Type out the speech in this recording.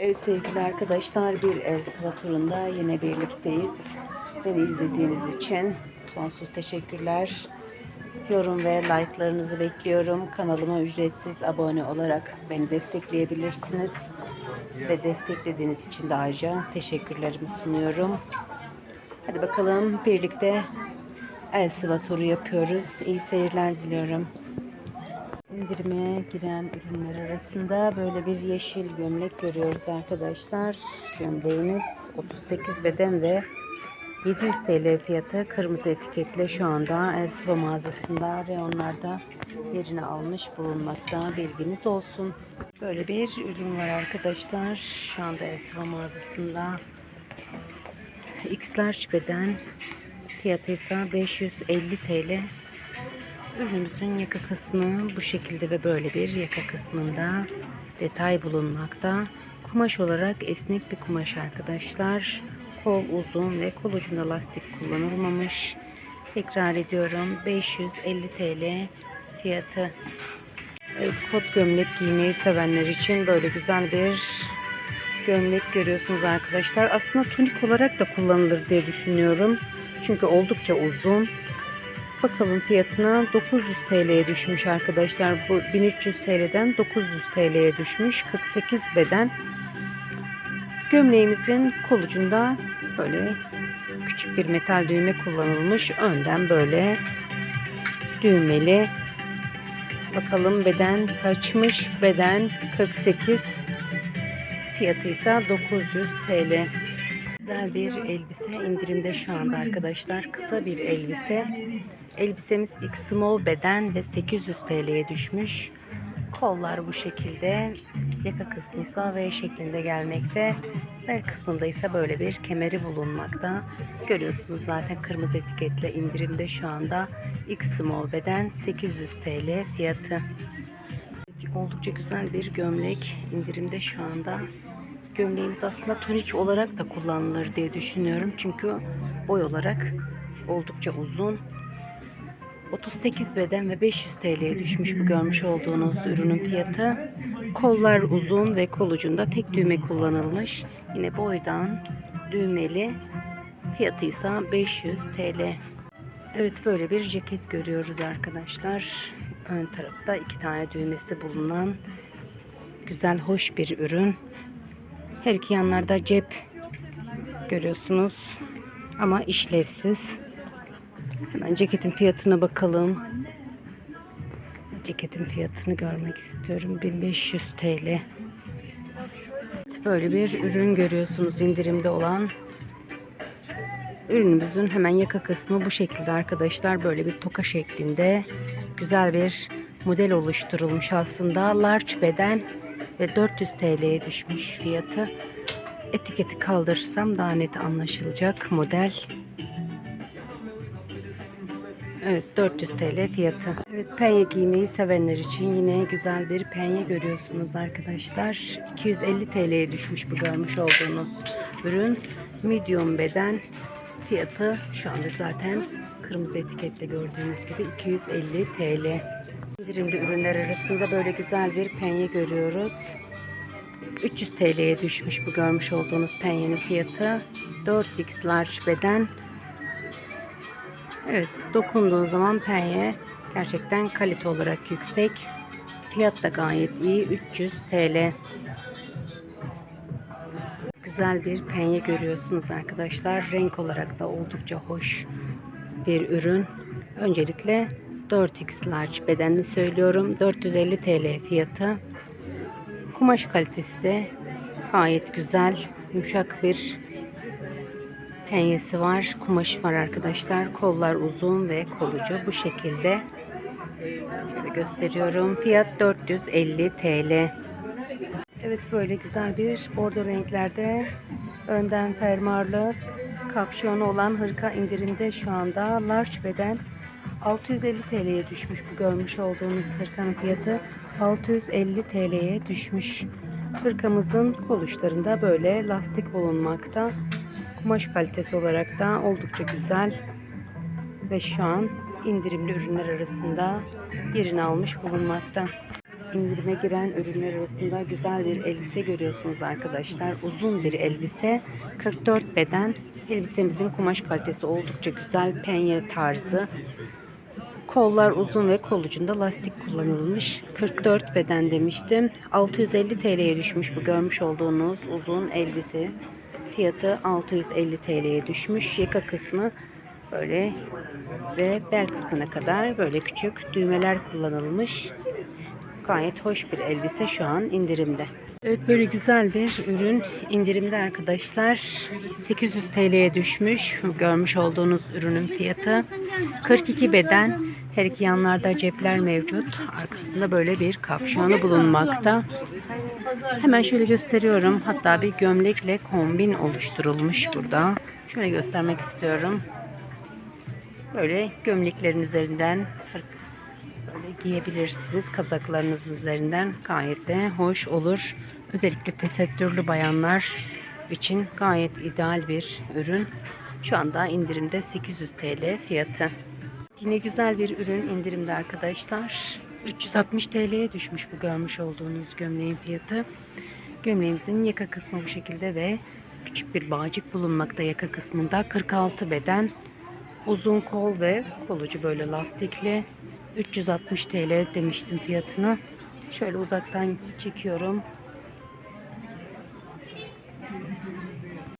Evet sevgili arkadaşlar bir ev sıra turunda yine birlikteyiz. Beni izlediğiniz için sonsuz teşekkürler. Yorum ve like'larınızı bekliyorum. Kanalıma ücretsiz abone olarak beni destekleyebilirsiniz. Ve desteklediğiniz için de ayrıca teşekkürlerimi sunuyorum. Hadi bakalım birlikte el sıva turu yapıyoruz. İyi seyirler diliyorum. İndirime giren ürünler arasında böyle bir yeşil gömlek görüyoruz arkadaşlar. Gömleğimiz 38 beden ve 700 TL fiyatı kırmızı etiketle şu anda Elsiva mağazasında reyonlarda yerini almış bulunmakta. Bilginiz olsun. Böyle bir ürün var arkadaşlar. Şu anda Elsiva mağazasında. X large beden fiyatı ise 550 TL. Ürünümüzün yaka kısmı bu şekilde ve böyle bir yaka kısmında detay bulunmakta. Kumaş olarak esnek bir kumaş arkadaşlar. Kol uzun ve kol ucunda lastik kullanılmamış. Tekrar ediyorum 550 TL fiyatı. Evet kot gömlek giymeyi sevenler için böyle güzel bir gömlek görüyorsunuz arkadaşlar. Aslında tunik olarak da kullanılır diye düşünüyorum. Çünkü oldukça uzun. Bakalım fiyatına 900 TL'ye düşmüş arkadaşlar. Bu 1300 TL'den 900 TL'ye düşmüş. 48 beden. Gömleğimizin kolucunda böyle küçük bir metal düğme kullanılmış. Önden böyle düğmeli. Bakalım beden kaçmış? Beden 48. Fiyatı ise 900 TL. Güzel bir elbise indirimde şu anda arkadaşlar. Kısa bir elbise. Elbisemiz X small beden ve 800 TL'ye düşmüş. Kollar bu şekilde. Yaka kısmı ise V şeklinde gelmekte. Bel kısmında ise böyle bir kemeri bulunmakta. Görüyorsunuz zaten kırmızı etiketle indirimde şu anda. X small beden 800 TL fiyatı. Oldukça güzel bir gömlek indirimde şu anda. Gömleğimiz aslında tonik olarak da kullanılır diye düşünüyorum. Çünkü boy olarak oldukça uzun. 38 beden ve 500 TL'ye düşmüş bu görmüş olduğunuz ürünün fiyatı. Kollar uzun ve kol ucunda tek düğme kullanılmış. Yine boydan düğmeli. Fiyatı ise 500 TL. Evet böyle bir ceket görüyoruz arkadaşlar. Ön tarafta iki tane düğmesi bulunan güzel hoş bir ürün. Her iki yanlarda cep görüyorsunuz ama işlevsiz. Hemen ceketin fiyatına bakalım. Ceketin fiyatını görmek istiyorum. 1500 TL. Böyle bir ürün görüyorsunuz indirimde olan. Ürünümüzün hemen yaka kısmı bu şekilde arkadaşlar. Böyle bir toka şeklinde güzel bir model oluşturulmuş aslında. Large beden ve 400 TL'ye düşmüş fiyatı. Etiketi kaldırırsam daha net anlaşılacak model. Evet 400 TL fiyatı. Evet penye giymeyi sevenler için yine güzel bir penye görüyorsunuz arkadaşlar. 250 TL'ye düşmüş bu görmüş olduğunuz ürün. Medium beden fiyatı şu anda zaten kırmızı etikette gördüğünüz gibi 250 TL. İndirimli ürünler arasında böyle güzel bir penye görüyoruz. 300 TL'ye düşmüş bu görmüş olduğunuz penyenin fiyatı. 4x large beden Evet, dokunduğu zaman penye gerçekten kalite olarak yüksek. Fiyat da gayet iyi. 300 TL. Güzel bir penye görüyorsunuz arkadaşlar. Renk olarak da oldukça hoş bir ürün. Öncelikle 4x large bedenli söylüyorum. 450 TL fiyatı. Kumaş kalitesi de gayet güzel. Yumuşak bir penyesi var. Kumaşı var arkadaşlar. Kollar uzun ve kolucu bu şekilde. Şöyle gösteriyorum. Fiyat 450 TL. Evet böyle güzel bir bordo renklerde önden fermuarlı kapşonu olan hırka indirimde şu anda large beden 650 TL'ye düşmüş bu görmüş olduğunuz hırkanın fiyatı 650 TL'ye düşmüş. Hırkamızın kol böyle lastik bulunmakta. Kumaş kalitesi olarak da oldukça güzel ve şu an indirimli ürünler arasında yerini almış bulunmakta. indirime giren ürünler arasında güzel bir elbise görüyorsunuz arkadaşlar. Uzun bir elbise. 44 beden. Elbisemizin kumaş kalitesi oldukça güzel. Penye tarzı. Kollar uzun ve kol ucunda lastik kullanılmış. 44 beden demiştim. 650 TL'ye düşmüş bu görmüş olduğunuz uzun elbise. Fiyatı 650 TL'ye düşmüş. Yaka kısmı böyle ve bel kısmına kadar böyle küçük düğmeler kullanılmış. Gayet hoş bir elbise şu an indirimde. Evet böyle güzel bir ürün indirimde arkadaşlar. 800 TL'ye düşmüş. Görmüş olduğunuz ürünün fiyatı. 42 beden. Her iki yanlarda cepler mevcut. Arkasında böyle bir kapşonu bulunmakta. Hemen şöyle gösteriyorum. Hatta bir gömlekle kombin oluşturulmuş burada. Şöyle göstermek istiyorum. Böyle gömleklerin üzerinden böyle giyebilirsiniz. Kazaklarınız üzerinden gayet de hoş olur. Özellikle tesettürlü bayanlar için gayet ideal bir ürün. Şu anda indirimde 800 TL fiyatı. Yine güzel bir ürün indirimde arkadaşlar. 360 TL'ye düşmüş bu görmüş olduğunuz gömleğin fiyatı. Gömleğimizin yaka kısmı bu şekilde ve küçük bir bağcık bulunmakta yaka kısmında. 46 beden, uzun kol ve kolucu böyle lastikli. 360 TL demiştim fiyatını. Şöyle uzaktan çekiyorum.